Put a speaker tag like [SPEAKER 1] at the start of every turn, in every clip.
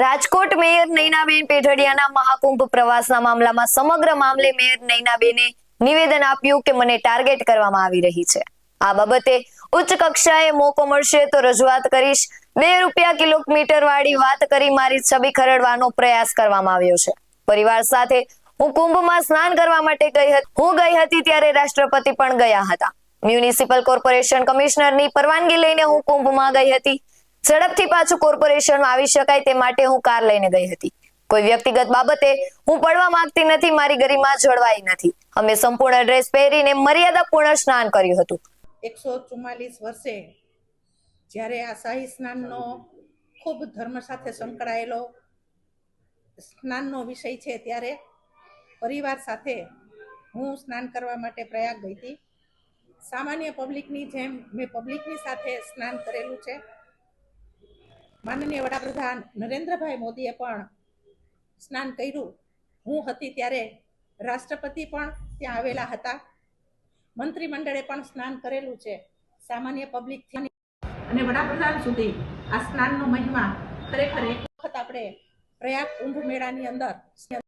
[SPEAKER 1] Rajkot mayor Nainaben પેઢડિયાના મહાકુંભ પ્રવાસના મામલામાં સમગ્ર મામલે મેયર નૈનાબેને નિવેદન આપ્યું કે મને ટાર્ગેટ કરવામાં આવી રહી છે. આ બાબતે ઉચ્ચ કક્ષાએ મોકો મળશે તો રજૂઆત કરીશ. બે રૂપિયા કિલોમીટર વાળી વાત કરી મારી છબી ખરડવાનો પ્રયાસ કરવામાં આવ્યો છે. પરિવાર સાથે હું કુંભમાં સ્નાન કરવા માટે ગઈ હતી, હું ગઈ હતી ત્યારે રાષ્ટ્રપતિ પણ ગયા હતા. મ્યુનિસિપલ કોર્પોરેશન કમિશનરની પરવાનગી લઈને હું કુંભમાં ગઈ હતી. ઝડપથી પાછું કોર્પોરેશનમાં આવી શકાય તે માટે હું કાર લઈને ગઈ હતી. કોઈ વ્યક્તિગત બાબતે હું પડવા માંગતી નથી, મારી ગરિમા જળવાઈ નથી. અમે સંપૂર્ણ ડ્રેસ પહેરીને મર્યાદાપૂર્ણ સ્નાન કર્યું હતું.
[SPEAKER 2] એકસો ચુમ્માલીસ વર્ષે જ્યારે આ શાહી સ્નાનનો ખૂબ ધર્મ સાથે સંકળાયેલો સ્નાનનો વિષય છે ત્યારે પરિવાર સાથે હું સ્નાન કરવા માટે પ્રયાગ ગઈ હતી. સામાન્ય પબ્લિકની જેમ મેં પબ્લિકની સાથે સ્નાન કરેલું છે. માનનીય વડાપ્રધાન નરેન્દ્રભાઈ મોદીએ પણ સ્નાન કર્યું. હું હતી ત્યારે રાષ્ટ્રપતિ પણ ત્યાં આવેલા હતા. મંત્રીમંડળે પણ સ્નાન કરેલું છે. સામાન્ય પબ્લિક અને વડાપ્રધાન સુધી આ સ્નાનનો મહિમા ખરેખર એક વખત આપણે પ્રયાગ કુંભ મેળાની અંદર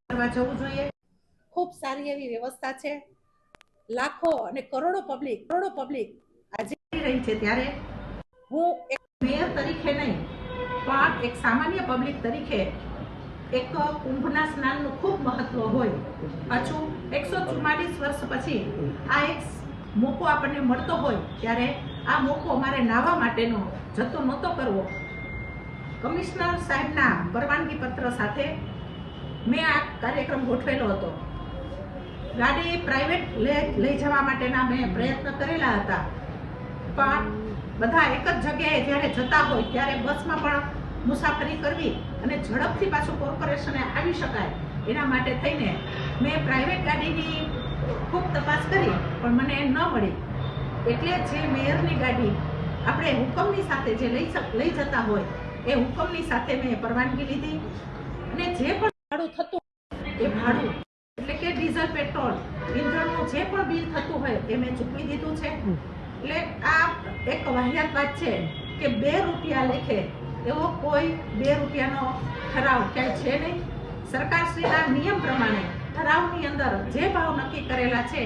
[SPEAKER 2] કરવા જવું જોઈએ. ખૂબ સારી એવી વ્યવસ્થા છે. લાખો અને કરોડો પબ્લિક કરોડો પબ્લિક આજે રહી છે ત્યારે. હું એક મેયર તરીકે નહીં પણ એક સામાન્ય પબ્લિક તરીકે એક કુંભના સ્નાનનું ખૂબ મહત્વ હોય. પાછું એકસો ચુમ્માલીસ વર્ષ પછી આ એક મોકો આપણને મળતો હોય ત્યારે આ મોકો મારે નાહવા માટેનો જતો નહોતો કરવો. કમિશનર સાહેબના પરવાનગી પત્ર સાથે મેં આ કાર્યક્રમ ગોઠવેલો હતો. ગાડી પ્રાઇવેટ લઈ જવા માટેના મેં પ્રયત્ન કરેલા હતા. પણ બધા એક જ જગ્યાએ જ્યારે જતા હોય ત્યારે બસમાં પણ મુસાફરી કરવી અને ઝડપથી પાછું કોર્પોરેશને આવી શકાય એના માટે થઈને મેં પ્રાઇવેટ ગાડીની ખૂબ તપાસ કરી, પણ મને ન મળી. એટલે જે મેયરની ગાડી આપણે હુકમની સાથે જે લઈ લઈ જતા હોય, એ હુકમની સાથે મેં પરવાનગી લીધી અને જે પણ ભાડું થતું એ ભાડું, એટલે કે ડીઝલ, પેટ્રોલ, ઇંધણનું જે પણ બિલ થતું હોય એ મેં ચૂકવી દીધું છે. એટલે આ એક વાહિયાત વાત છે કે બે રૂપિયા લેખે એવો કોઈ બે રૂપિયાનો ઠરાવ ક્યાંય છે નહીં. સરકારશ્રીના નિયમ પ્રમાણે ઠરાવની અંદર જે ભાવ નક્કી કરેલા છે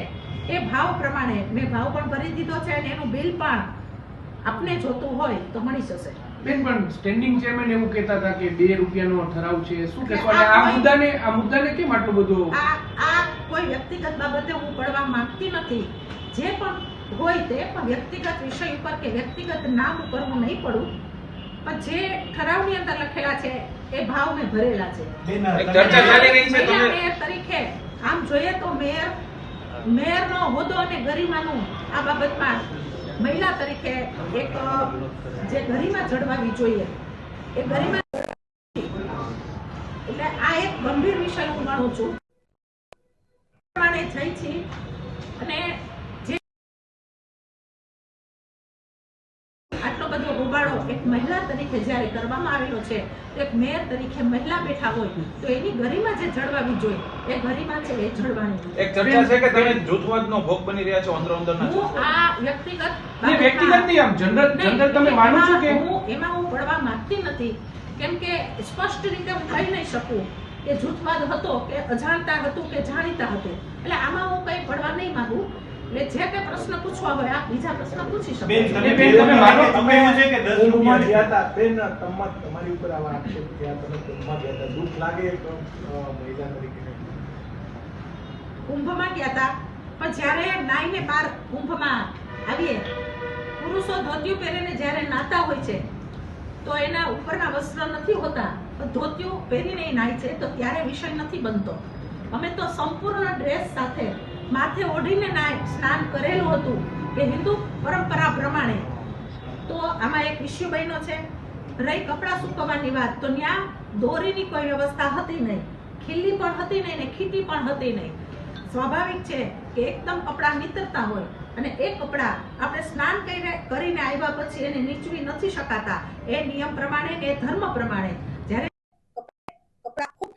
[SPEAKER 2] એ ભાવ પ્રમાણે મેં ભાવ પણ ભરી દીધો છે અને એનું બિલ પણ આપને જોતું હોય તો મળી જશે.
[SPEAKER 3] બેન પણ સ્ટેન્ડિંગ ચેરમેન એવું કહેતા હતા કે બે રૂપિયાનો ઠરાવ છે. શું કહેશો?
[SPEAKER 2] આ
[SPEAKER 3] મુદ્દાને આ મુદ્દાને કેમ આટલું બધું
[SPEAKER 2] આ આ કોઈ વ્યક્તિગત બાબતે હું પડવા માંગતી નથી. જે પણ હોય તે પણ વ્યક્તિગત વિષય ઉપર કે વ્યક્તિગત નામ ઉપર હું નહીં પડું. પણ જે ઠરાવની અંદર લખેલા છે એ ભાવ મેં ભરેલા છે.
[SPEAKER 4] એક ચર્ચા ચાલી રહી છે
[SPEAKER 2] મહિલા મેયર તરીકે આમ જોઈએ તો મેયર મેયરનો હોદ્દો અને ગરિમાનું આ બાબતમાં મહિલા તરીકે એક જે ગરિમા જળવાવી જોઈએ. એ ગરિમા એટલે આ એક ગંભીર વિષય હું માનું છું. પ્રમાણે જઈ છી. અને આટલો બધો હોબાળો એક મહિલા તરીકે જ્યારે કરવામાં આવેલો છે એક મેયર તરીકે મહિલા બેઠા હોય તો એની ગરિમા જે જળવાવી જોઈએ એ ગરિમા છે એ જળવાની
[SPEAKER 4] એક ચર્ચા છે કે તમે જૂથવાદનો ભોગ બની રહ્યા છો અંદર અંદરના
[SPEAKER 2] હું આ વ્યક્તિગત
[SPEAKER 3] વ્યક્તિગત નહીં આમ જનરલ જનરલ તમે માનો છો કે
[SPEAKER 2] હું એમાં હું પડવા માંગતી નથી કેમ કે સ્પષ્ટ રીતે હું કહી નહીં શકું કે જૂથવાદ હતો કે અજાણતા હતું કે જાણીતા હતું. એટલે આમાં હું કઈ પડવા નહીં માંગુ. એટલે જે કઈ પ્રશ્ન પૂછવા હોય આપ બીજા પ્રશ્ન પૂછી શકો
[SPEAKER 5] બેન, તમે
[SPEAKER 3] બેન, તમે માનો
[SPEAKER 5] તમે એવું છે કે દસ
[SPEAKER 6] કુંભમાં
[SPEAKER 5] રૂપિયા
[SPEAKER 6] ગયા હતા બેન તમા- તમારી ઉપર આવા આક્ષેપ થયા તમે કુંભમાં ગયા હતા. દુખ લાગે તો મહિલા તરીકે
[SPEAKER 2] કુંભમાં ગયા હતા. પણ જ્યારે નાઈને બાર કુંભમાં આવીએ પુરુષો ધોતિયું પહેરીને જ્યારે નાતા હોય છે તો એના ઉપરના વસ્ત્ર નથી હોતા. ધોતિયું પહેરીને એ નાય છે તો ત્યારે વિષય નથી બનતો. અમે તો સંપૂર્ણ ડ્રેસ સાથે માથે ઓઢીને સ્નાન કરેલું હતું કે હિન્દુ પરંપરા પ્રમાણે. તો આમાં એક ઇસ્યુ બન્યો છે. રહી કપડાં સૂકવવાની વાત. તો ત્યાં દોરીની કોઈ વ્યવસ્થા હતી નહીં. ખીલ્લી પણ હતી નહીં ને ખીટી પણ હતી નહીં. સ્વાભાવિક છે કે એકદમ કપડાં નીતરતા હોય અને એ કપડાં આપણે સ્નાન કરીને કરીને આવ્યા પછી એને નીચવી નથી શકાતા. એ નિયમ પ્રમાણે કે ધર્મ પ્રમાણે. જ્યારે કપડાં ખૂબ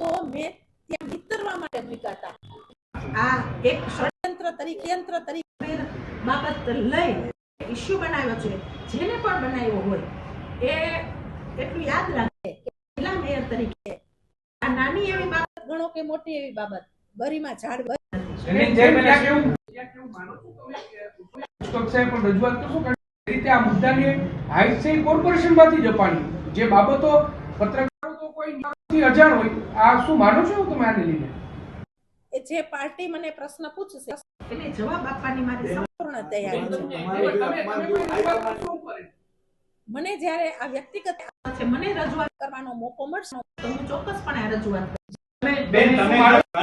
[SPEAKER 2] તો મેં ત્યાં નીતરવા માટે મૂક્યા આ એક ષડયંત્ર તરીકે, યંત્ર તરીકે બાબત લઈ ઇશ્યુ બનાવ્યો છે. જેને પણ બનાવ્યો હોય, એ એટલું યાદ રાખે કે મહિલા તરીકે આ નાની એવી બાબત ગણો કે મોટી એવી બાબત
[SPEAKER 3] બરીમાં ઝાડ રીતે આ મુદ્દાને એ કોર્પોરેશનમાંથી જ અપાણી. જે બાબતો પત્રકારો તો કોઈ અજાણ હોય. આ શું માનો છો તમે આને લીધે?
[SPEAKER 2] જે પાર્ટી મને પ્રશ્ન પૂછશે એને જવાબ આપવાની મારી સંપૂર્ણ તૈયારી છે. મને જ્યારે આ વ્યક્તિગત છે મને રજૂઆત કરવાનો મોકો મળશે. તો હું ચોક્કસપણે આ રજૂઆત
[SPEAKER 4] બેન તમે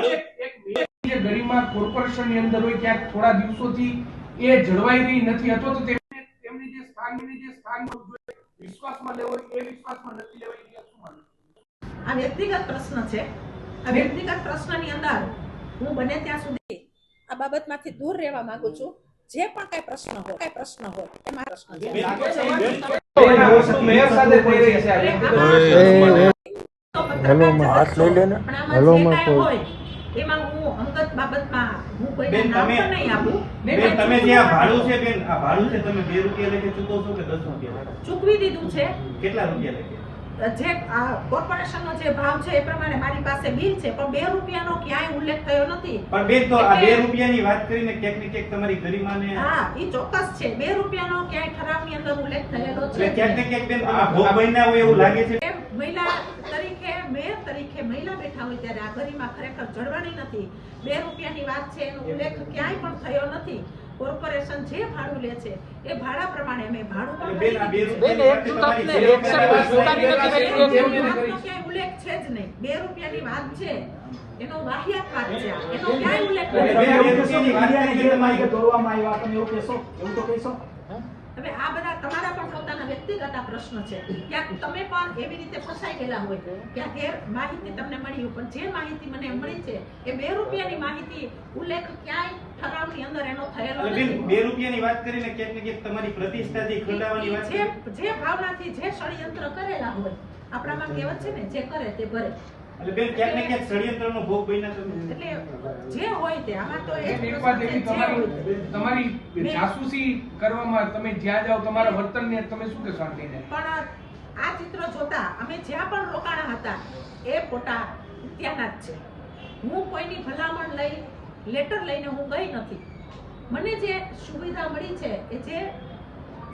[SPEAKER 3] એક એક મિનિટ. જે ગરિમા કોર્પોરેશનની અંદર હોય ક્યાંક થોડા દિવસોથી એ જળવાઈ રહી નથી અથવા તો તેમને તેમની જે સ્થાનની જે સ્થાન વિશ્વાસમાં લેવો એ વિશ્વાસમાં નથી લેવાઈ રહ્યા શું
[SPEAKER 2] આ વ્યક્તિગત પ્રશ્ન છે. આ વ્યક્તિગત પ્રશ્નની અંદર હું બને ત્યાં સુધી આ બાબતમાંથી દૂર રહેવા માંગુ છું. જે પણ કઈ પ્રશ્ન હોય કઈ પ્રશ્ન હોય એ મારા પ્રશ્ન છે. હાથ લઈ લે ને હેલો માં હોય એમાં હું અંગત બાબતમાં હું કોઈને
[SPEAKER 5] બેન,
[SPEAKER 2] નામ
[SPEAKER 5] તમે-
[SPEAKER 2] નહીં આપું.
[SPEAKER 5] બેન તમે જે આ ભાડું છે બેન આ ભાડું છે તમે બે રૂપિયા લેખે ચૂકવો છો કે દસ રૂપિયા
[SPEAKER 2] ચૂકવી દીધું છે.
[SPEAKER 5] કેટલા રૂપિયા લેખે
[SPEAKER 2] જે કોર્પોરેશનનો જે ભાવ છે એ પ્રમાણે મારી પાસે બિલ છે પણ બે રૂપિયાનો ક્યાંય ઉલ્લેખ થયો નથી.
[SPEAKER 5] પણ બેન તો આ
[SPEAKER 2] 2
[SPEAKER 5] રૂપિયાની વાત કરીને ક્યાંક ને ક્યાંક તમારી ગરિમાને
[SPEAKER 2] હા એ ચોક્કસ છે. બે રૂપિયાનો ક્યાંય ઠરાવની અંદર ઉલ્લેખ થયેલો છે.
[SPEAKER 5] ક્યાંક ને ક્યાંક બેન આ ભોગ બન્યા હોય એવું લાગે છે.
[SPEAKER 2] મહિલા તરીકે મેયર તરીકે મહિલા બેઠા હોય ત્યારે આ ગરિમા ખરેખર જળવાની નથી. બે રૂપિયાની વાત છે એનો ઉલ્લેખ ક્યાંય પણ થયો નથી. કોર્પોરેશન જે ભાડું લે છે એ ભાડા પ્રમાણે અમે ભાડું પણ
[SPEAKER 5] બેન આ બે
[SPEAKER 2] ભરી
[SPEAKER 5] રૂપિયાની વાત તમારી નથી કરી છે,
[SPEAKER 2] છે. વાતનો ક્યાંય ઉલ્લેખ છે જ નહીં બે રૂપિયાની વાત છે એનો વાહિયાત વાત છે એનો ક્યાંય ઉલ્લેખ
[SPEAKER 5] બેન,
[SPEAKER 2] નથી
[SPEAKER 5] બે રૂપિયાની વાત કે તમારી
[SPEAKER 6] દોરવામાં આવ્યા તમે એવું કહેશો એવું તો કહેશો
[SPEAKER 2] હવે આ બધા તમારા પણ પોતાના વ્યક્તિગત આ પ્રશ્ન છે. ક્યાંક તમે પણ એવી રીતે ફસાઈ ગયેલા હોય ક્યાંક એ માહિતી તમને મળી પણ જે માહિતી મને મળી છે એ બે રૂપિયાની માહિતી ઉલ્લેખ ક્યાંય ઠરાવની અંદર એનો થયેલો નથી.
[SPEAKER 5] બે રૂપિયાની વાત કરીને ક્યાંક ને ક્યાંક તમારી પ્રતિષ્ઠાથી ખંડાવાની વાત
[SPEAKER 2] જે જે ભાવનાથી જે ષડયંત્ર કરેલા હોય આપણામાં કહેવત છે ને જે કરે તે ભરે.
[SPEAKER 5] એટલે બેન ક્યાંક ને ક્યાંક ષડયંત્રનો ભોગ બન્યા તમે.
[SPEAKER 2] એટલે જે હોય તે આમાં તો
[SPEAKER 3] એક વાત એવી તમારી તમારી જાસૂસી કરવામાં તમે જ્યાં જાઓ તમારા વર્તનને તમે શું કહેશો
[SPEAKER 2] પણ આ ચિત્ર જોતા અમે જ્યાં પણ રોકાણા હતા એ ફોટા ત્યાંના જ છે. હું કોઈની ભલામણ લઈ લેટર લઈને હું ગઈ નથી. મને જે સુવિધા મળી છે એ જે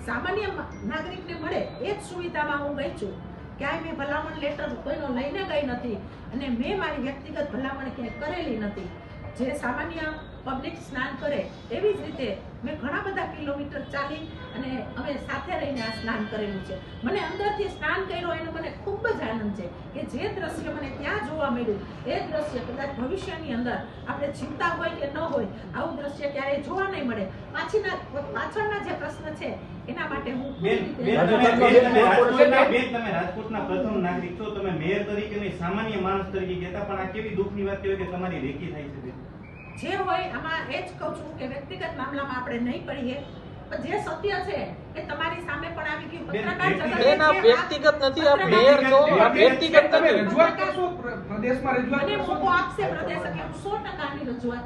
[SPEAKER 2] સામાન્ય નાગરિકને મળે એ જ સુવિધામાં હું ગઈ છું. ક્યાંય મેં ભલામણ લેટર કોઈનો લઈને ગઈ નથી. અને મેં મારી વ્યક્તિગત ભલામણ ક્યાંય કરેલી નથી. જે સામાન્ય પબ્લિક સ્નાન કરે એવી જ રીતે મેં ઘણા બધા કિલોમીટર ચાલી અને અમે સાથે રહીને આ સ્નાન કરેલું છે. મને અંદરથી સ્નાન કર્યો એનો મને ખૂબ જ આનંદ છે કે જે દ્રશ્ય મને ત્યાં જોવા મળ્યું એ દ્રશ્ય કદાચ ભવિષ્યની અંદર આપણે ચિંતા હોય કે ન હોય આવું દ્રશ્ય ક્યારેય જોવા નહીં મળે. પાછીના પાછળના જે પ્રશ્ન છે એના માટે હું
[SPEAKER 5] તમે રાજકોટના પ્રથમ નાગરિક છો તમે મેયર તરીકે સામાન્ય માણસ તરીકે કહેતા પણ આ કેવી દુઃખની વાત કહેવાય કે તમારી રેકી થાય છે
[SPEAKER 2] જે હોય આમાં એ જ કહું છું કે વ્યક્તિગત મામલામાં આપણે નહીં પડીએ. જે સત્ય છે એ તમારી સામે પણ આવી ગયું. પત્રકાર જગત
[SPEAKER 5] વ્યક્તિગત-
[SPEAKER 7] નથી, આ મેયર છો, આ વ્યક્તિગત
[SPEAKER 3] તમે રજૂઆત કરશો? પ્રદેશમાં રજૂઆત
[SPEAKER 2] મને મોકો આપશે પ્રદેશ હું સો ટકાની રજૂઆત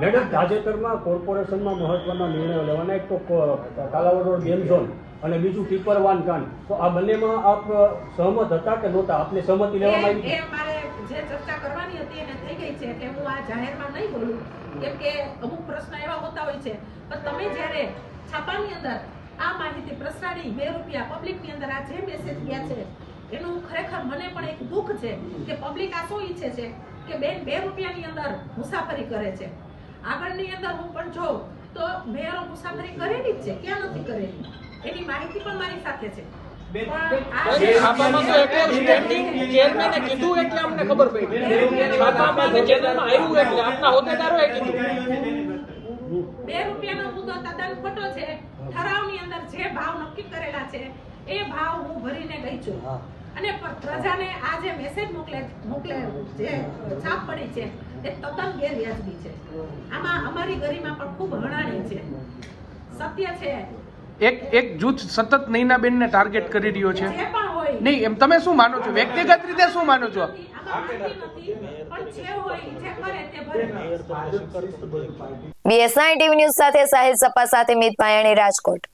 [SPEAKER 8] મેડમ તાજેતરમાં કોર્પોરેશનમાં મહત્વના નિર્ણયો લેવાના. એક તો કો- કાલાવડ રોડ ગેમ ઝોન અને બીજું ટીપર વાન કાન તો આ બંનેમાં આપ સહમત હતા કે નહોતા? આપને સહમતિ લેવામાં આવી
[SPEAKER 2] જે ચર્ચા કરવાની હતી એને થઈ ગઈ છે એટલે હું આ જાહેરમાં નહીં બોલું. કેમ કે અમુક પ્રશ્ન એવા હોતા હોય છે. પણ તમે જ્યારે છાપાની અંદર આ માહિતી પ્રસારી બે રૂપિયા પબ્લિકની અંદર આ જે મેસેજ ગયા છે, એનું ખરેખર મને પણ એક દુઃખ છે કે પબ્લિક આ શું ઈચ્છે છે કે બેન બે રૂપિયાની અંદર મુસાફરી કરે છે. આગળની અંદર હું પણ જોઉં તો મેયરો મુસાફરી કરેલી જ છે, ક્યાં નથી કરેલી? એની માહિતી પણ મારી સાથે છે.
[SPEAKER 7] છાપામાં તો એટલું સ્ટેન્ડિંગ ચેરમેને કીધું એટલે અમને ખબર પડી છાપામાં અને ચેનલમાં આવ્યું એટલે આપના હોદ્દેદારોએ કીધું
[SPEAKER 2] બે રૂપિયાનો મુદ્દો તદ્દન ખોટો છે ઠરાવની અંદર જે ભાવ નક્કી કરેલા છે એ ભાવ હું ભરીને ગઈ છું અને પ્રજાને આ જે મેસેજ મોકલે મોકલે જે છાપ પડી છે એ તદ્દન ગેરવ્યાજબી છે આમાં અમારી ગરિમા પણ ખૂબ હણાણી છે સત્ય છે
[SPEAKER 3] એક એક જૂથ સતત નૈનાબેનને ટાર્ગેટ કરી રહ્યો છે. નહીં એમ તમે શું માનો છો? વ્યક્તિગત રીતે શું માનો છો?
[SPEAKER 1] બીએસઆઈ ટીવી ન્યૂઝ સાથે સાહિલ સપા સાથે મિત પાયાણી રાજકોટ.